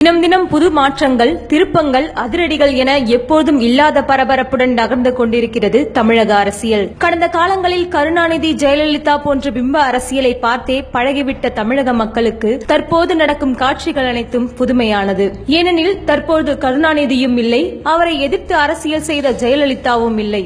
தினம் தினம் புது மாற்றங்கள் திருப்பங்கள் அதிரடிகள் என எப்போதும் இல்லாத பரபரப்புடன் நகர்ந்து கொண்டிருக்கிறது தமிழக அரசியல். கடந்த காலங்களில் கருணாநிதி ஜெயலலிதா போன்ற பிம்ப அரசியலை பார்த்தே பழகிவிட்ட தமிழக மக்களுக்கு தற்போது நடக்கும் காட்சிகள் அனைத்தும் புதுமையானது. ஏனெனில் தற்போது கருணாநிதியும் இல்லை அவரை எதிர்த்து அரசியல் செய்த ஜெயலலிதாவும் இல்லை.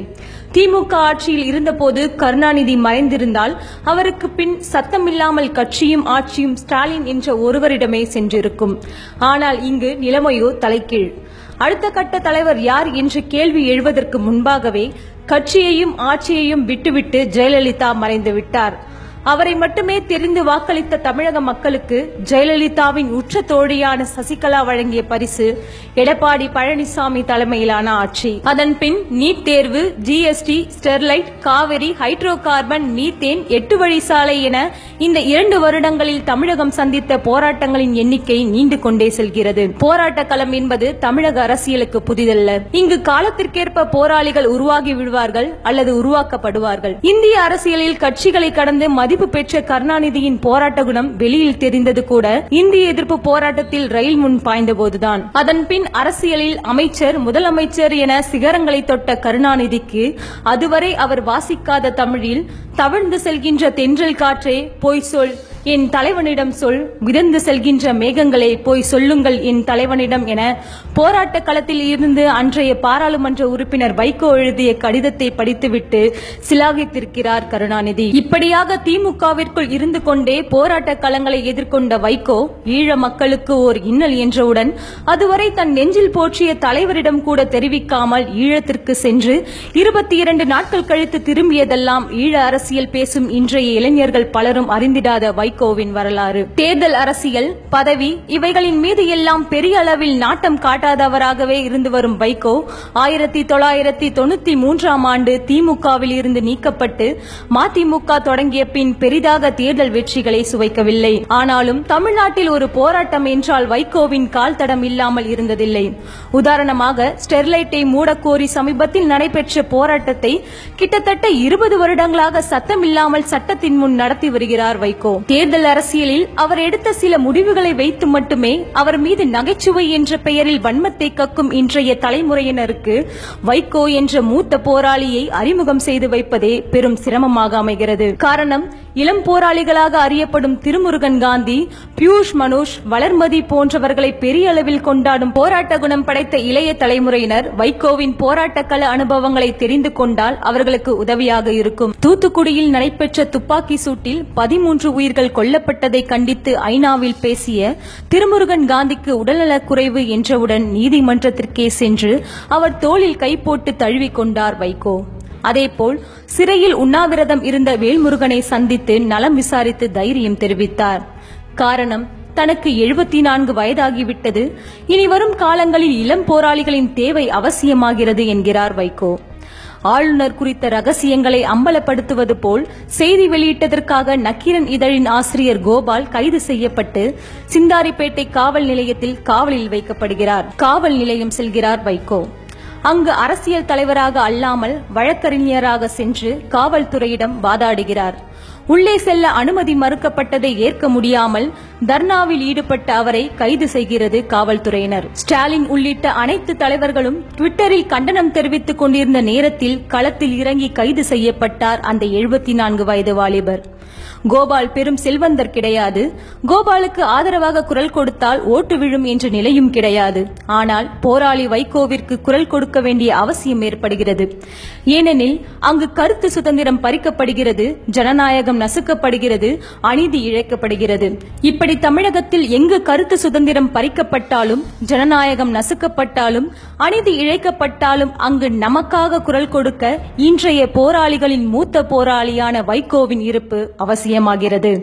திமுக ஆட்சியில் இருந்தபோது கருணாநிதி மறைந்திருந்தால் அவருக்கு பின் சத்தமில்லாமல் கட்சியும் ஆட்சியும் ஸ்டாலின் என்ற ஒருவரிடமே சென்றிருக்கும். ஆனால் இங்கு நிலைமையோ தலைகீழ். அடுத்த கட்ட தலைவர் யார் என்று கேள்வி எழுவதற்கு முன்பாகவே கட்சியையும் ஆட்சியையும் விட்டுவிட்டு ஜெயலலிதா மறைந்து விட்டார். அவரை மட்டுமே தெரிந்து வாக்களித்த தமிழக மக்களுக்கு ஜெயலலிதாவின் உற்ற தோழியான சசிகலா வழங்கிய பரிசு எடப்பாடி பழனிசாமி தலைமையிலான ஆட்சி. அதன் பின் நீட் தேர்வு GST Sterlite Kaveri hydrocarbon methane எட்டு வழி சாலை என இந்த இரண்டு வருடங்களில் தமிழகம் சந்தித்த போராட்டங்களின் எண்ணிக்கை நீண்டு கொண்டே செல்கிறது. போராட்ட களம் என்பது தமிழக அரசியலுக்கு புதிதல்ல. இங்கு காலத்திற்கேற்ப போராளிகள் உருவாகி விடுவார்கள் அல்லது உருவாக்கப்படுவார்கள். இந்திய அரசியலில் கட்சிகளை கடந்து மதிப்பு பெற்ற கருணாநிதியின் போராட்ட குணம் வெளியில் தெரிந்தது கூட இந்திய எதிர்ப்பு போராட்டத்தில் ரயில் முன் பாய்ந்தபோதுதான். அதன் பின் அரசியலில் அமைச்சர் முதலமைச்சர் என சிகரங்களை தொட்ட கருணாநிதிக்கு அதுவரை அவர் வாசிக்காத தமிழில் தவழ்ந்து செல்கின்ற தென்றல் காற்றே பொய் சொல் என் தலைவனிடம் சொல் மிதந்து செல்கின்ற மேகங்களே போய் சொல்லுங்கள் என் தலைவனிடம் என போராட்ட களத்தில் இருந்து அன்றைய பாராளுமன்ற உறுப்பினர் வைகோ எழுதிய கடிதத்தை படித்துவிட்டு சிலாகித்திருக்கிறார் கருணாநிதி. இப்படியாக திமுகவிற்குள் இருந்து கொண்டே போராட்ட களங்களை எதிர்கொண்ட வைகோ ஈழ மக்களுக்கு ஓர் இன்னல் என்றவுடன் அதுவரை தன் நெஞ்சில் போற்றிய தலைவரிடம் கூட தெரிவிக்காமல் ஈழத்திற்கு சென்று இருபத்தி இரண்டு நாட்கள் கழித்து திரும்பியதெல்லாம் ஈழ அரசியல் பேசும் இன்றைய இளைஞர்கள் பலரும் அறிந்திடாத வைகோவின் வரலாறு. தேர்தல் அரசியல் பதவி இவைகளின் மீது எல்லாம் பெரிய அளவில் நாட்டம் காட்டாதவராகவே இருந்து வரும் வைகோ ஆயிரத்தி தொள்ளாயிரத்தி தொண்ணூத்தி மூன்றாம் ஆண்டு திமுகவில் இருந்து நீக்கப்பட்டு மதிமுக தொடங்கிய பின் பெரிதாக தேர்தல் வெற்றிகளை சுவைக்கவில்லை. ஆனாலும் தமிழ்நாட்டில் ஒரு போராட்டம் என்றால் வைகோவின் கால் தடம் இல்லாமல் இருந்ததில்லை. உதாரணமாக ஸ்டெர்லைட்டை மூடக்கோரி சமீபத்தில் நடைபெற்ற போராட்டத்தை கிட்டத்தட்ட இருபது வருடங்களாக சத்தமில்லாமல் சட்டத்தின் முன் நடத்தி வருகிறார் வைகோ. தேர்தல் அரசியலில் அவர் எடுத்த சில முடிவுகளை வைத்து மட்டுமே அவர் மீது நகைச்சுவை என்ற பெயரில் வன்மத்தை கக்கும் இன்றைய தலைமுறையினருக்கு வைகோ என்ற மூத்த போராளியை அறிமுகம் செய்து வைப்பதே பெரும் சிரமமாக அமைகிறது. காரணம் இளம் போராளிகளாக அறியப்படும் திருமுருகன் காந்தி பியூஷ் மனோஷ் வளர்மதி போன்றவர்களை பெரிய அளவில் கொண்டாடும் போராட்ட குணம் படைத்த இளைய தலைமுறையினர் வைகோவின் போராட்டக்கள அனுபவங்களை தெரிந்து கொண்டால் அவர்களுக்கு உதவியாக இருக்கும். தூத்துக்குடியில் நடைபெற்ற துப்பாக்கி சூட்டில் பதிமூன்று உயிர்கள் கொல்லப்பட்டதை கண்டித்து ஐநாவில் பேசிய திருமுருகன் காந்திக்கு உடல்நலக் குறைவு என்றவுடன் நீதிமன்றத்திற்கே சென்று அவர் தோளில் கை போட்டு தழுவிக்கொண்டார் வைகோ. அதேபோல் சிறையில் உண்ணாவிரதம் இருந்த வேல்முருகனை சந்தித்து நலம் விசாரித்து தைரியம் தெரிவித்தார். காரணம் தனக்கு எழுபத்தி நான்கு வயதாகிவிட்டது. இனி வரும் காலங்களில் இளம் போராளிகளின் தேவை அவசியமாகிறது என்கிறார் வைகோ. ஆளுநர் குறித்த ரகசியங்களை அம்பலப்படுத்துவது போல் செய்தி வெளியிட்டதற்காக நக்கீரன் இதழின் ஆசிரியர் கோபால் கைது செய்யப்பட்டு சிந்தாரிப்பேட்டை காவல் நிலையத்தில் காவலில் வைக்கப்படுகிறார். காவல் நிலையம் செல்கிறார் வைகோ. அங்கு அரசியல் தலைவராக அல்லாமல் வழக்கறிஞராக சென்று காவல்துறையிடம் வாதாடுகிறார். உள்ளே செல்ல அனுமதி மறுக்கப்பட்டதை ஏற்க முடியாமல் தர்ணாவில் ஈடுபட்ட அவரை கைது செய்கிறது காவல்துறையினர். ஸ்டாலின் உள்ளிட்ட அனைத்து தலைவர்களும் ட்விட்டரில் கண்டனம் தெரிவித்துக் கொண்டிருந்த நேரத்தில் களத்தில் இறங்கி கைது செய்யப்பட்டார் அந்த எழுபத்தி நான்கு வயது வாலிபர். கோபால் பெரும் செல்வந்தர் கிடையாது. கோபாலுக்கு ஆதரவாக குரல் கொடுத்தால் ஓட்டு விழும் என்ற நிலையும் கிடையாது. ஆனால் போராளி வைகோவிற்கு குரல் கொடுக்க வேண்டிய அவசியம் ஏற்படுகிறது. ஏனெனில் அங்கு கருத்து சுதந்திரம் பறிக்கப்படுகிறது ஜனநாயகம் நசுக்கப்படுகிறது அநீதி இழைக்கப்படுகிறது. இப்படி தமிழகத்தில் எங்கு கருத்து சுதந்திரம் பறிக்கப்பட்டாலும் ஜனநாயகம் நசுக்கப்பட்டாலும் அநீதி இழைக்கப்பட்டாலும் அங்கு நமக்காக குரல் கொடுக்க இன்றைய போராளிகளின் மூத்த போராளியான வைகோவின் இருப்பு அவசியமாகிறது.